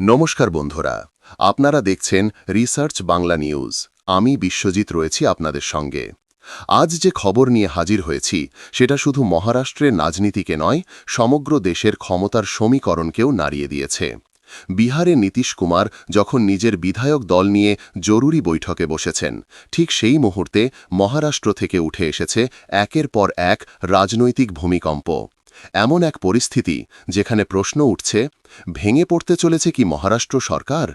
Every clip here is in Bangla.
নমস্কার বন্ধুরা, আপনারা দেখছেন রিসার্চ বাংলা নিউজ আমি বিশ্বজিৎ রয়েছি আপনাদের সঙ্গে। আজ যে খবর নিয়ে হাজির হয়েছি, সেটা শুধু মহারাষ্ট্রের রাজনীতিকে নয়, সমগ্র দেশের ক্ষমতার সমীকরণকেও নাড়িয়ে দিয়েছে। বিহারে নীতিশ কুমার যখন নিজের বিধায়ক দল নিয়ে জরুরি বৈঠকে বসেছেন, ঠিক সেই মুহূর্তে মহারাষ্ট্র থেকে উঠে এসেছে একের পর এক রাজনৈতিক ভূমিকম্প। এমন এক পরিস্থিতি যেখানে প্রশ্ন উঠছে, ভেঙে পড়তে চলেছে কি মহারাষ্ট্র সরকার?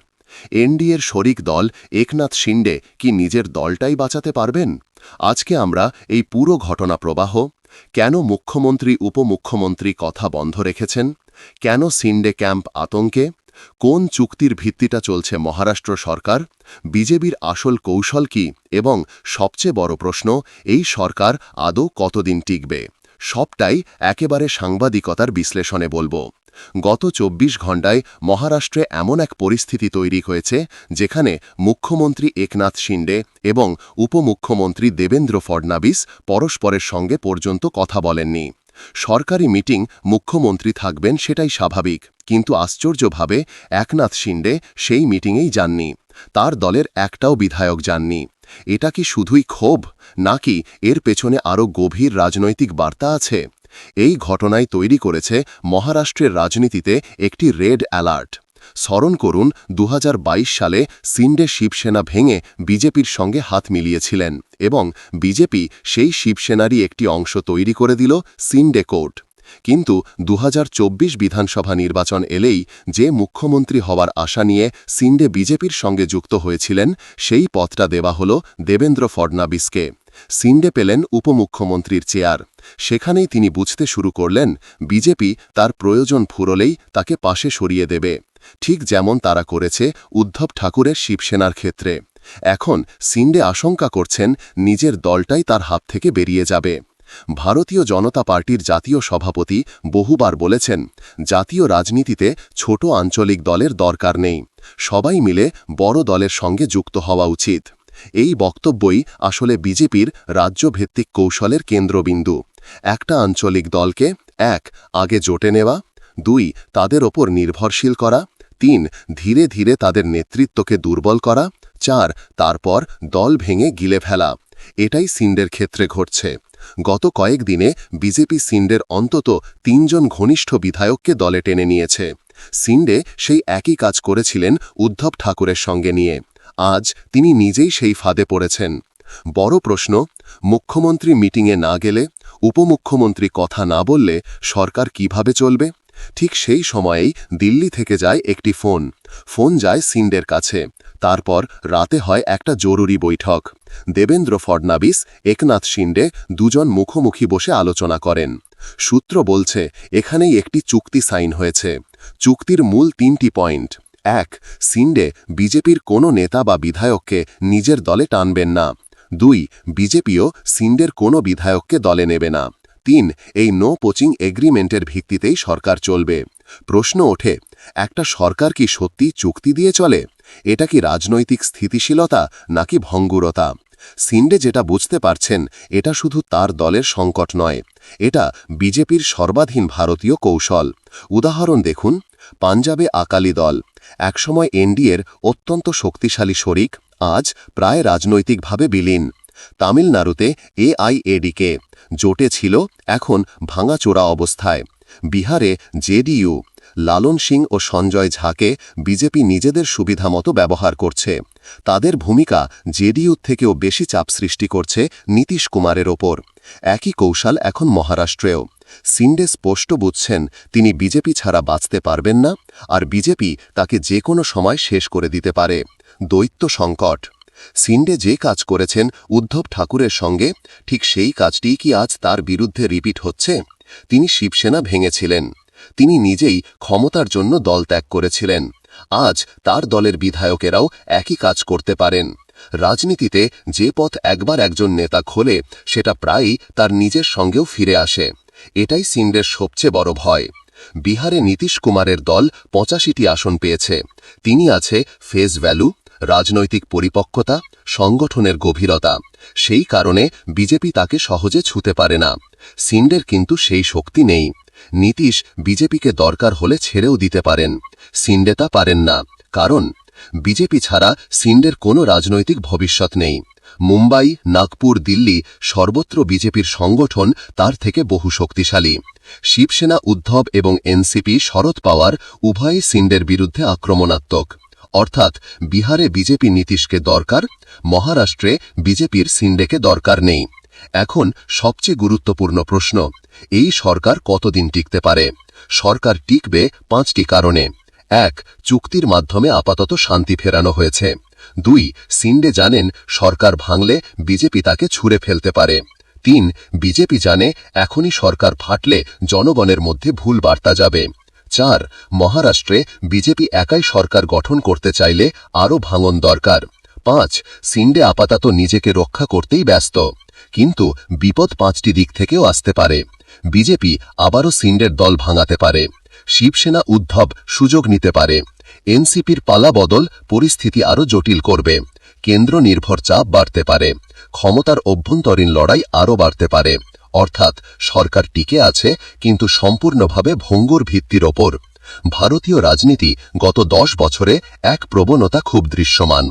এনডিএর শরিক দল একনাথ শিন্ডে কি নিজের দলটাই বাঁচাতে পারবেন? আজকে আমরা এই পুরো ঘটনা প্রবাহ, কেন মুখ্যমন্ত্রী, উপমুখ্যমন্ত্রী কথা বন্ধ রেখেছেন? কেন সিন্ডে ক্যাম্প আতঙ্কে? কোন চুক্তির ভিত্তিটা চলছে মহারাষ্ট্র সরকার? বিজেপির আসল কৌশল কি? এবং সবচেয়ে বড় প্রশ্ন, এই সরকার আদৌ কতদিন টিকবে? সবটাই একেবারে সাংবাদিকতার বিশ্লেষণে বলব। গত ২৪ ঘণ্টায় মহারাষ্ট্রে এমন এক পরিস্থিতি তৈরি হয়েছে, যেখানে মুখ্যমন্ত্রী একনাথ শিন্ডে এবং উপমুখ্যমন্ত্রী দেবেন্দ্র ফডনাবিস পরস্পরের সঙ্গে পর্যন্ত কথা বলেননি। সরকারি মিটিং মুখ্যমন্ত্রী থাকবেন সেটাই স্বাভাবিক, কিন্তু আশ্চর্যভাবে একনাথ শিন্ডে সেই মিটিংয়েই যাননি। তার দলের একটাও বিধায়ক যাননি। এটা কি শুধুই ক্ষোভ, নাকি এর পেছনে আরও গভীর রাজনৈতিক বার্তা আছে? এই ঘটনায় তৈরি করেছে মহারাষ্ট্রের রাজনীতিতে একটি রেড অ্যালার্ট। স্মরণ করুন দু হাজার বাইশ সালে সিন্ডে শিবসেনা ভেঙে বিজেপির সঙ্গে হাত মিলিয়েছিলেন এবং বিজেপি সেই শিবসেনারই একটি অংশ তৈরি করে দিল সিন্ডে কোর্ট। কিন্তু দু হাজার চব্বিশ বিধানসভা নির্বাচন এলেই যে মুখ্যমন্ত্রী হওয়ার আশা নিয়ে সিন্ডে বিজেপির সঙ্গে যুক্ত হয়েছিলেন, সেই পথটা দেওয়া হল দেবেন্দ্র ফডনাবিসকে। সিন্ডে পেলেন উপমুখ্যমন্ত্রীর চেয়ার। সেখানেই তিনি বুঝতে শুরু করলেন, বিজেপি তার প্রয়োজন ফুরলেই তাকে পাশে সরিয়ে দেবে। ঠিক যেমন তারা করেছে উদ্ধব ঠাকুরের শিবসেনার ক্ষেত্রে। এখন সিন্ডে আশঙ্কা করছেন, নিজের দলটাই তার হাত থেকে বেরিয়ে যাবে। ভারতীয় জনতা পার্টির জাতীয় সভাপতি বহুবার বলেছেন, জাতীয় রাজনীতিতে ছোট আঞ্চলিক দলের দরকার নেই, সবাই মিলে বড় দলের সঙ্গে যুক্ত হওয়া উচিত। এই বক্তব্যই আসলে বিজেপির রাজ্যভিত্তিক কৌশলের কেন্দ্রবিন্দু। একটা আঞ্চলিক দলকে, এক, আগে জোটে নেওয়া, দুই, তাদের ওপর নির্ভরশীল করা, তিন, ধীরে ধীরে তাদের নেতৃত্বকে দুর্বল করা, চার, তারপর দল ভেঙে গিলে ফেলা। এটাই সিন্ডের ক্ষেত্রে ঘটছে। গত কয়েকদিনে বিজেপি সিন্ডের অন্তত তিনজন ঘনিষ্ঠ বিধায়ককে দলে টেনে নিয়েছে। সিন্ডে সেই একই কাজ করেছিলেন উদ্ধব ঠাকুরের সঙ্গে নিয়ে। আজ তিনি নিজেই সেই ফাঁদে পড়েছেন। বড় প্রশ্ন, মুখ্যমন্ত্রী মিটিংয়ে না গেলে, উপমুখ্যমন্ত্রী কথা না বললে সরকার কীভাবে চলবে? ঠিক সেই সময়েই দিল্লি থেকে যায় একটি ফোন। ফোন যায় সিন্ডের কাছে। তারপর রাতে হয় একটা জরুরি বৈঠক। দেবেন্দ্র ফডনাবিস, একনাথ শিন্ডে দুজন মুখোমুখি বসে আলোচনা করেন। সূত্র বলছে, এখানেই একটি চুক্তি সাইন হয়েছে। চুক্তির মূল তিনটি পয়েন্ট। এক, সিন্ডে বিজেপির কোনো নেতা বা বিধায়ককে নিজের দলে টানবেন না। দুই, বিজেপিও সিন্ডের কোনো বিধায়ককে দলে নেবে না। তিন, এই নো পোচিং এগ্রিমেন্টের ভিত্তিতেই সরকার চলবে। প্রশ্ন ওঠে, একটা সরকার কি সত্যি চুক্তি দিয়ে চলে? এটা কি রাজনৈতিক স্থিতিশীলতা নাকি ভঙ্গুরতা? সিন্ডে যেটা বুঝতে পারছেন, এটা শুধু তার দলের সংকট নয়, এটা বিজেপির সর্বাধীন ভারতীয় কৌশল। উদাহরণ দেখুন, পাঞ্জাবে আকালি দল, একসময় এনডিএর অত্যন্ত শক্তিশালী শরিক, আজ প্রায় রাজনৈতিকভাবে বিলীন। তামিলনাড়ুতে এআইএডিকে, জোটে ছিল, এখন ভাঙাচোরা অবস্থায়। বিহারে জেডিইউ, লালন সিং ও সঞ্জয় ঝাকে বিজেপি নিজেদের সুবিধামতো ব্যবহার করছে। তাদের ভূমিকা জেডিইউ থেকেও বেশি চাপ সৃষ্টি করছে নীতিশ কুমারের ওপর। একই কৌশল এখন মহারাষ্ট্রেও। সিন্ডে স্পষ্ট বুঝছেন তিনি বিজেপি ছাড়া বাঁচতে পারবেন না, আর বিজেপি তাকে যে কোনো সময় শেষ করে দিতে পারে। দৈত্য সংকট। সিন্ডে যে কাজ করেছেন উদ্ধব ঠাকুরের সঙ্গে, ঠিক সেই কাজটিই কি আজ তার বিরুদ্ধে রিপিট হচ্ছে? তিনি শিবসেনা ভেঙেছিলেন। তিনি নিজেই ক্ষমতার জন্য দল ত্যাগ করেছিলেন। আজ তার দলের বিধায়কেরাও একই কাজ করতে পারেন। রাজনীতিতে যে পথ একবার একজন নেতা খোলে, সেটা প্রায়ই তার নিজের সঙ্গেও ফিরে আসে। এটাই সিন্ডের সবচেয়ে বড় ভয়। বিহারে নীতিশ কুমারের দল পঁচাশিটি আসন পেয়েছে। তিনি আছে ফেস ভ্যালু রাজনৈতিক পরিপক্কতা, সংগঠনের গভীরতা, সেই কারণে বিজেপি তাকে সহজে ছুতে পারে না। সিন্ডের কিন্তু সেই শক্তি নেই। নীতিশ বিজেপিকে দরকার হলে ছেড়েও দিতে পারেন। সিন্ডে তা পারেন না। কারণ, বিজেপি ছাড়া সিন্ডের কোনো রাজনৈতিক ভবিষ্যৎ নেই। মুম্বাই, নাগপুর, দিল্লি সর্বত্র বিজেপির সংগঠন তার থেকে বহু শক্তিশালী। শিবসেনা, উদ্ধব এবং এনসিপি শরদ পাওয়ার উভয়ই সিন্ডের বিরুদ্ধে আক্রমণাত্মক। অর্থাৎ বিহারে বিজেপি নীতিশকে দরকার, মহারাষ্ট্রে বিজেপির সিন্ডেকে দরকার নেই। এখন সবচেয়ে গুরুত্বপূর্ণ প্রশ্ন, এই সরকার কতদিন টিকতে পারে? সরকার টিকবে পাঁচটি কারণে। এক, চুক্তির মাধ্যমে আপাতত শান্তি ফেরানো হয়েছে। দুই, সিন্ডে জানেন সরকার ভাঙলে বিজেপি তাকে ছুঁড়ে ফেলতে পারে। তিন, বিজেপি জানে এখনই সরকার ফাটলে জনগণের মধ্যে ভুল বার্তা যাবে। চার, মহারাষ্ট্রে বিজেপি একাই সরকার গঠন করতে চাইলে আরও ভাঙন দরকার। পাঁচ, সিন্ডে আপাতত নিজেকে রক্ষা করতেই ব্যস্ত। কিন্তু বিপদ পাঁচটি দিক থেকেও আসতে পারে। বিজেপি আবারও সিন্ডের দল ভাঙাতে পারে। শিবসেনা উদ্ধব সুযোগ নিতে পারে। এনসিপির পালা বদল পরিস্থিতি আরও জটিল করবে। কেন্দ্র নির্ভর চাপ বাড়তে পারে। ক্ষমতার অভ্যন্তরীণ লড়াই আরও বাড়তে পারে। অর্থাৎ সরকার টিকে আছে, কিন্তু সম্পূর্ণভাবে ভঙ্গুর ভিত্তির ওপর। ভারতীয় রাজনীতি গত দশ বছরে এক প্রবণতা খুব দৃশ্যমান।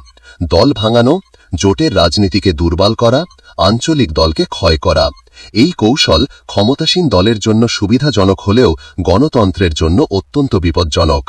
দল ভাঙানো, জোটের রাজনীতিকে দুর্বল করা, আঞ্চলিক দলকে ক্ষয় করা। এই কৌশল ক্ষমতাসীন দলের জন্য সুবিধাজনক হলেও গণতন্ত্রের জন্য অত্যন্ত বিপজ্জনক।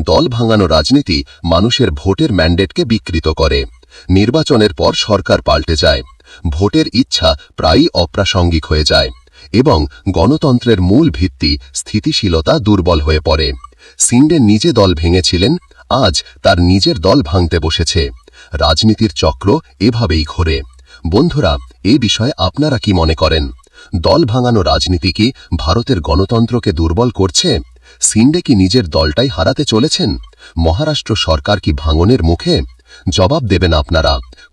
দল ভাঙানো রাজনীতি মানুষের ভোটের ম্যান্ডেটকে বিকৃত করে। নির্বাচনের পর সরকার পাল্টে যায়। ভোটের ইচ্ছা প্রায়ই অপ্রাসঙ্গিক হয়ে যায় এবং গণতন্ত্রের মূল ভিত্তি স্থিতিশীলতা দুর্বল হয়ে পড়ে। সিন্ডে নিজে দল ভেঙেছিলেন, আজ তার নিজের দল ভাঙতে বসেছে। রাজনীতির চক্র এভাবেই ঘোরে। বন্ধুরা, এ বিষয়ে আপনারা কি মনে করেন? দল ভাঙানো রাজনীতি কি ভারতের গণতন্ত্রকে দুর্বল করছে? সিন্ডে কি নিজের দলটাই হারাতে চলেছেন? মহারাষ্ট্র সরকার কি ভাঙনের মুখে? জবাব দেবেন আপনারা।